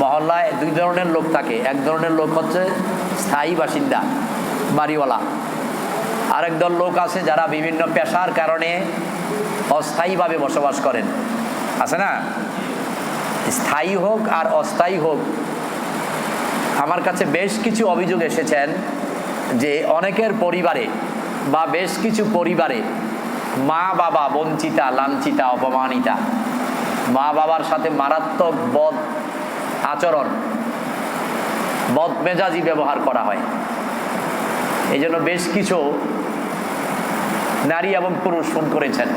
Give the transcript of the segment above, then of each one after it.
মহল্লায় দুই ধরনের লোক থাকে। এক ধরনের লোক হচ্ছে স্থায়ী বাসিন্দা, বাড়িওয়ালা। আরেক দল লোক আছে যারা বিভিন্ন পেশার কারণে অস্থায়ীভাবে বসবাস করেন। আছে না? স্থায়ী হোক আর অস্থায়ী হোক। আমার কাছে বেশ কিছু অভিযোগ এসেছেন যে অনেকের পরিবারে বা বেশ কিছু পরিবারে মা বাবা বঞ্চিতা, লাঞ্ছিতা, অপমানিতা। মা বাবার সাথে মারাত্মক বদ আচরণ বদ মেজাজি ব্যবহার করা হয়। এই জন্য বেশ কিছু নারী এবং পুরুষ ফোন করেছেন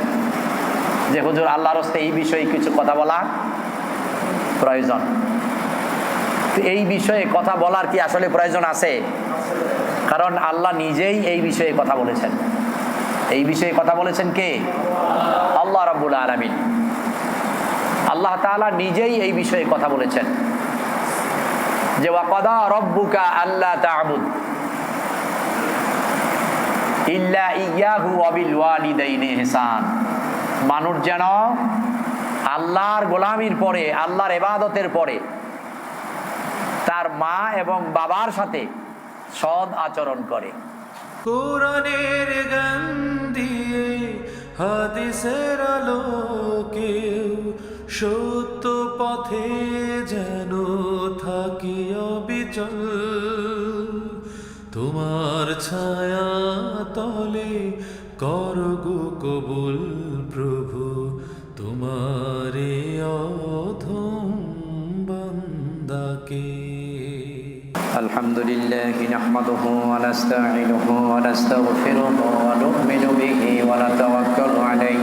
যে, হুজুর, আল্লাহর হস্তে এই বিষয়ে কিছু কথা বলা প্রয়োজন। তো এই বিষয়ে কথা বলার কি আসলে প্রয়োজন আছে? কারণ আল্লাহ নিজেই এই বিষয়ে কথা বলেছেন। এই বিষয়ে কথা বলেছেন কে? আল্লাহ রাব্বুল আলামিন। আল্লাহ তাআলা নিজেই এই বিষয়ে কথা বলেছেন। যে আল্লাহ ইল্লা ইয়াহু মানুষ যেন আল্লাহর গোলামির পরে, আল্লাহর এবাদতের পরে তার মা এবং বাবার সাথে সৎ আচরণ করে। কোরআনের গান দিয়ে হাদিসের আলোকে সত্য পথে অবিচল তোমার ছায়া তলে করগু কবুল প্রভু তোমারে অধম বান্দাকে الحمد لله نحمده ونستعينه ونستغفره ونؤمن به ونتوكل عليه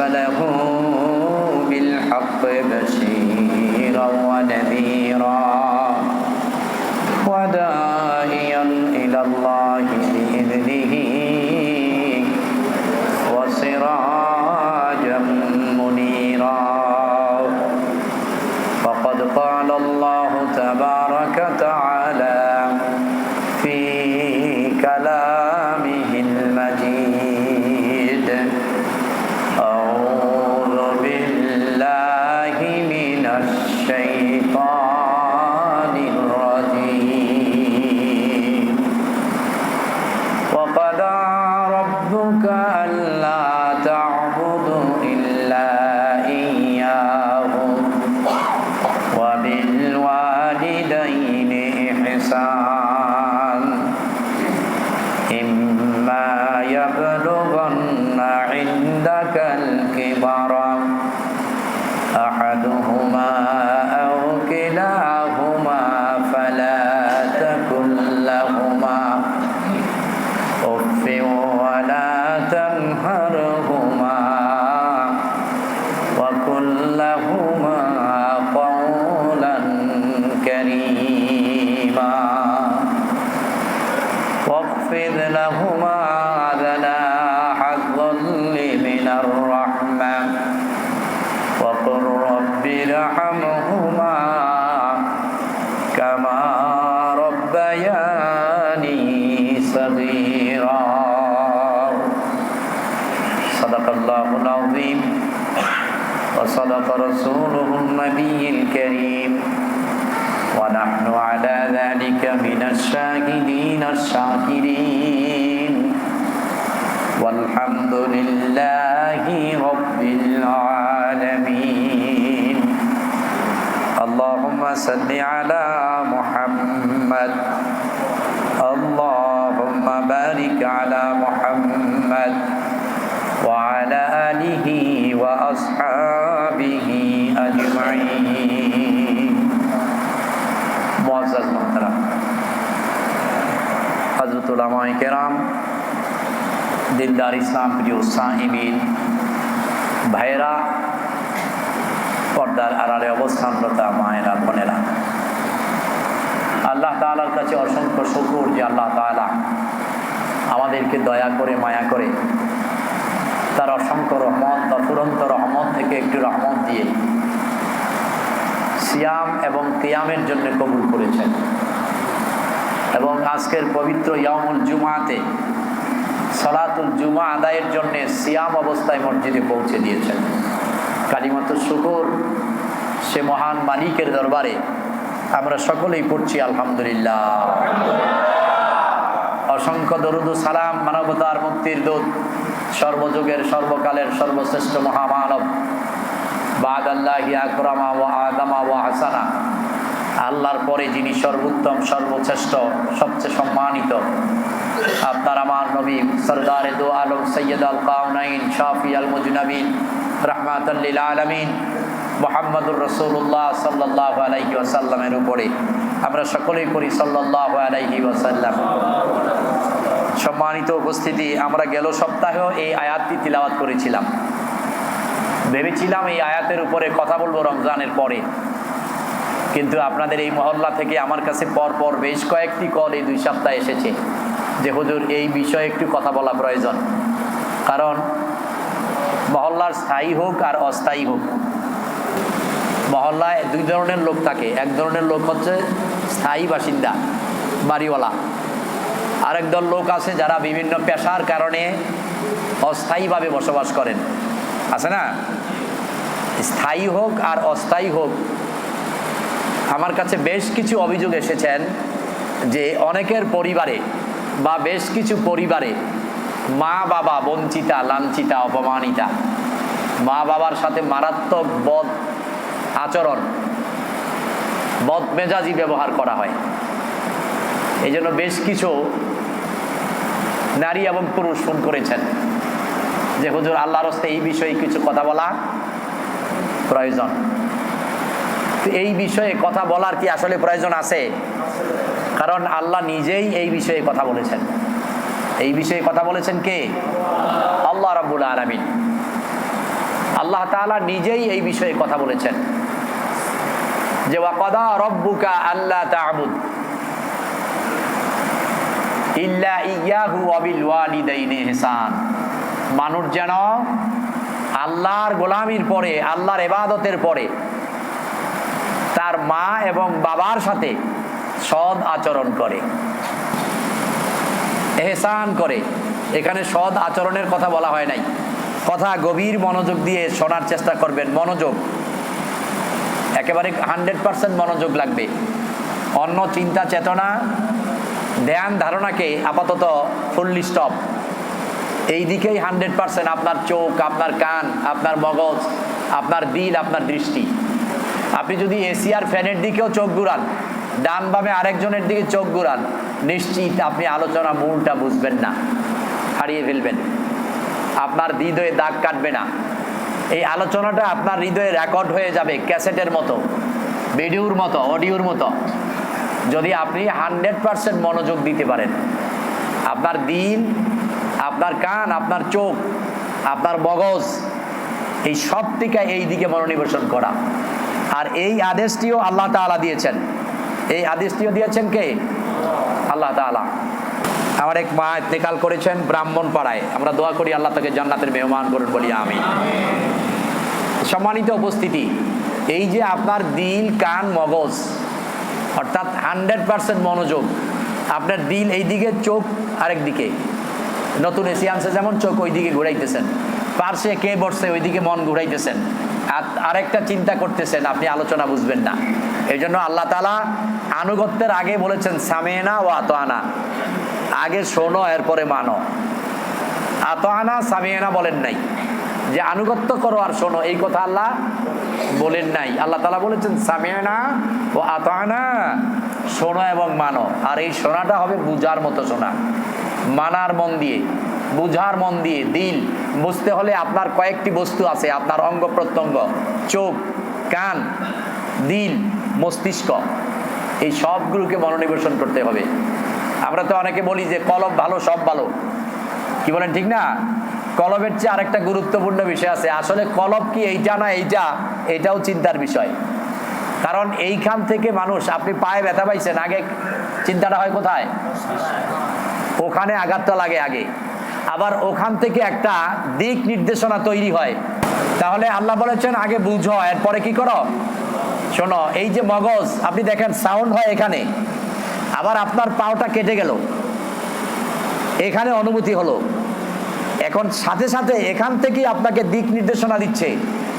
أرسله بالحق بشيرا ونذيرا وداعيا إلى الله بإذنه وسراجا منيرا. فقد قال أحدهما أو كلاهما فلا تكن لهما أف ولا تنهرهما وقل لهما قولا كريما واخفض لهما جناح وصدق رسوله النبي الكريم. ونحن على ذلك من الشاهدين الشاكرين. والحمد لله رب العالمين. اللهم صل على দিলদার ইসলাম প্রিয় সাহিবিন ভাইয়েরা, পর্দার আড়ালে অবস্থানরতা মায়েরা, বোনেরা, আল্লাহ তালার কাছে অসংখ্য শকুর যে আল্লাহ তালা আমাদেরকে দয়া করে, মায়া করে তার অসংখ্য রহমত বা ফুরন্ত রহমত থেকে একটু রহমত দিয়ে সিয়াম এবং কিয়ামের জন্য কবুল করেছেন। এবং আজকের পবিত্র ইয়ামুল জুমাতে সলাতুল জুমা আদায়ের জন্য সিয়াম অবস্থায় মসজিদে পৌঁছে দিয়েছেন। কালিমাত শুকুর, সে মহান মালিকের দরবারে আমরা সকলেই পড়ছি আলহামদুলিল্লাহ। অসংখ্য দরুদ সালাম, মানবতার মুক্তির দূত, সর্বযুগের সর্বকালের সর্বশ্রেষ্ঠ মহামানব। বাদ আল্লাহ আকরামা ও আদামা ও হাসানা। আল্লাহর পরে যিনি সর্বোত্তম, সর্বশ্রেষ্ঠ, সবচেয়ে সম্মানিত। আপনার আমার নবী সরদার দো আলম সৈয়দ আল কাউনাইন শাফি আল মুজনবিন রহমাতুল্লিল আলমিন মোহাম্মদুর রসুল্লাহ সাল্লাহ আলাইহি ওয়াসাল্লামের উপরে। আমরা সকলেই করি সাল্লাহ আলাইহি ওয়াসাল্লাম। সম্মানিত উপস্থিতি, আমরা গেল সপ্তাহেও এই আয়াতটি তিলাওয়াত করেছিলাম। ভেবেছিলাম এই আয়াতের উপরে কথা বলব রমজানের পরে। কিন্তু আপনাদের এই মহল্লা থেকে আমার কাছে পর পর বেশ কয়েকটি কল এই দুই সপ্তাহে এসেছে। যে হুজুর, এই বিষয়ে একটু কথা বলা প্রয়োজন। কারণ মহল্লার স্থায়ী হোক আর অস্থায়ী হোক, মহল্লায় দুই ধরনের লোক থাকে। এক ধরনের লোক হচ্ছে স্থায়ী বাসিন্দা, বাড়িওয়ালা। আরেক দল লোক আছে যারা বিভিন্ন পেশার কারণে অস্থায়ীভাবে বসবাস করেন। আছে না? স্থায়ী হোক আর অস্থায়ী হোক। আমার কাছে বেশ কিছু অভিযোগ এসেছেন যে অনেকের পরিবারে বা বেশ কিছু পরিবারে মা বাবা বঞ্চিতা, লাঞ্ছিতা, অপমানিতা। মা বাবার সাথে মারাত্মক বদ আচরণ বদমেজাজি ব্যবহার করা হয়। এই জন্য বেশ কিছু নারী এবং পুরুষ ফোন করেছেন যে, হুজুর, আল্লাহর হস্তে এই বিষয়ে কিছু কথা বলা প্রয়োজন। এই বিষয়ে কথা বলার কি আসলে প্রয়োজন আছে? কারণ আল্লাহ নিজেই এই বিষয়ে কথা বলেছেন। এই বিষয়ে কথা বলেছেন কে? আল্লাহ রাবুল আলমিন। আল্লাহ তাআলা নিজেই এই বিষয়ে কথা বলেছেন। যে ওয়াকদা রব্বুকা আল্লাহ তা'বুদ। ইয়াহু ইহসান। মানুষ যেন আল্লাহর গোলামির পরে, আল্লাহর এবাদতের পরে তার মা এবং বাবার সাথে সৎ আচরণ করে। এহসান করে। এখানে সৎ আচরণের কথা বলা হয় নাই। কথা গভীর মনোযোগ দিয়ে শোনার চেষ্টা করবেন। মনোযোগ। একেবারে হান্ড্রেড পার্সেন্ট মনোযোগ লাগবে। অন্য চিন্তা চেতনা, ধ্যান ধারণাকে আপাতত ফুললি স্টপ। এই দিকেই হান্ড্রেড পার্সেন্ট আপনার চোখ, আপনার কান, আপনার মগজ, আপনার দিল, আপনার দৃষ্টি। আপনি যদি এশিয়ার ফ্যানের দিকেও চোখ ঘুরান ডান বামে আরেকজনের দিকে চোখ ঘুরান। নিশ্চিত আপনি আলোচনা মূলটা বুঝবেন না। হারিয়ে ফেলবেন। আপনার হৃদয়ে দাগ কাটবে না। এই আলোচনাটা আপনার হৃদয়ে রেকর্ড হয়ে যাবে ক্যাসেটের মতো, ভিডিওর মতো, অডিওর মতো। যদি আপনি হান্ড্রেড পারসেন্ট মনোযোগ দিতে পারেন। আপনার দিন আপনার কান, আপনার চোখ, আপনার মগজ, এই সব থেকে এই দিকে মনোনিবেশন করা। আর এই আদেশটিও আল্লাহ তাআলা দিয়েছেন। এই আদেশটিও দিয়েছেন কে? আল্লাহ তাআলা। আমার এক মা ইন্তেকাল করেছেন ব্রাহ্মণ পাড়ায়। আমরা দোয়া করি আল্লাহ তাকে জান্নাতের মেহমান করুন বলি আমি সম্মানিত উপস্থিতি, এই যে আপনার দিল, কান, মগজ, অর্থাৎ হান্ড্রেড পার্সেন্ট মনোযোগ, আপনার দিল এই দিকে চোখ আরেক দিকে নতুন এসি আনছে যেমন চোখ ওই দিকে ঘুরাইতেছেন, পার্শ্বে কে বসছে ওই দিকে মন ঘুরাইতেছেন। আর আরেকটা চিন্তা করতেছেন, আপনি আলোচনা বুঝবেন না। এই জন্য আল্লাহ তালা আনুগত্যের আগে বলেছেন, সামেনা ও আতোয়ানা আগে শোনো, এরপরে মানো। আতোয়ানা সামিয়ানা বলেন নাই। যে আনুগত্য করো আর শোনো, এই কথা আল্লাহ বলেন নাই। আল্লাহ তালা বলেছেন সামিয়ানা ও আতোয়ানা শোনো এবং মানো। আর এই শোনাটা হবে বুঝার মতো শোনা মানার মন দিয়ে, বুঝার মন দিয়ে, দিল। বুঝতে হলে আপনার কয়েকটি বস্তু আছে, আপনার অঙ্গ প্রত্যঙ্গ, চোখ, কান, দিল। মস্তিষ্ক। এই সবগুলোকে মনোনিবেশন করতে হবে। আমরা তো অনেকে বলি যে কলম ভালো, সব ভালো। কি বলেন, ঠিক না? কলবের চেয়ে আরেকটা গুরুত্বপূর্ণ বিষয় আছে। আসলে কলব কি এইটা না এইটা, এটাও চিন্তার বিষয়। কারণ এইখান থেকে মানুষ, আপনি পায়ে ব্যথা পাইছেন, আগে চিন্তাটা হয় কোথায়? ওখানে আঘাতটা লাগে আগে। আবার ওখান থেকে একটা দিক নির্দেশনা তৈরি হয়। তাহলে আল্লাহ বলেছেন, আগে বুঝো, এরপরে কি করো? শোনো, এই যে মগজ, আপনি দেখেন সাউন্ড হয় এখানে। আবার আপনার পাওটা কেটে গেল। এখানে অনুভূতি হলো। এখন সাথে সাথে এখান থেকেই আপনাকে দিক নির্দেশনা দিচ্ছে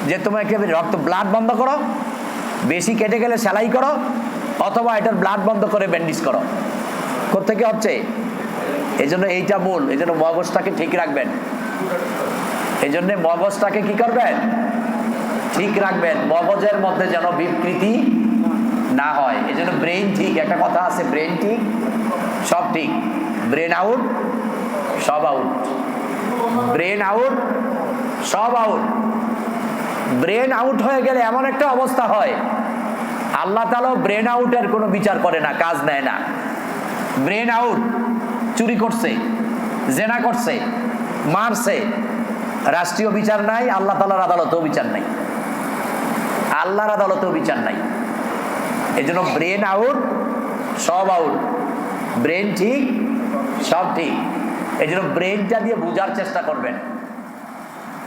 যে তোমাকে রক্ত ব্লাড বন্ধ করো, বেশি কেটে গেলে সেলাই করো, অথবা এটার ব্লাড বন্ধ করে ব্যান্ডিজ করো। কোথেকে হচ্ছে? এই জন্য এইটা মূল এই জন্য মগজটাকে ঠিক রাখবেন। এই জন্য মগজটাকে কি করবেন? ঠিক রাখবেন, মগজের মধ্যে যেন বিকৃতি না হয়। এই জন্য ব্রেন ঠিক, একটা কথা আছে ব্রেন ঠিক, সব ঠিক। ব্রেন আউট সব আউট ব্রেন আউট সব আউট ব্রেন আউট হয়ে গেলে এমন একটা অবস্থা হয়, আল্লাহ তালাও ব্রেন আউটের কোনো বিচার করে না, কাজ নেয় না। ব্রেন আউট চুরি করছে, জেনা করছে, মারছে। রাষ্ট্রীয় বিচার নাই, আল্লাহ তালার আদালতেও বিচার নাই। আল্লাহর আদালতেও বিচার নাই। এই জন্য ব্রেন আউট সব আউট ব্রেন ঠিক, সব ঠিক। এই জন্য ব্রেনটা দিয়ে বোঝার চেষ্টা করবেন।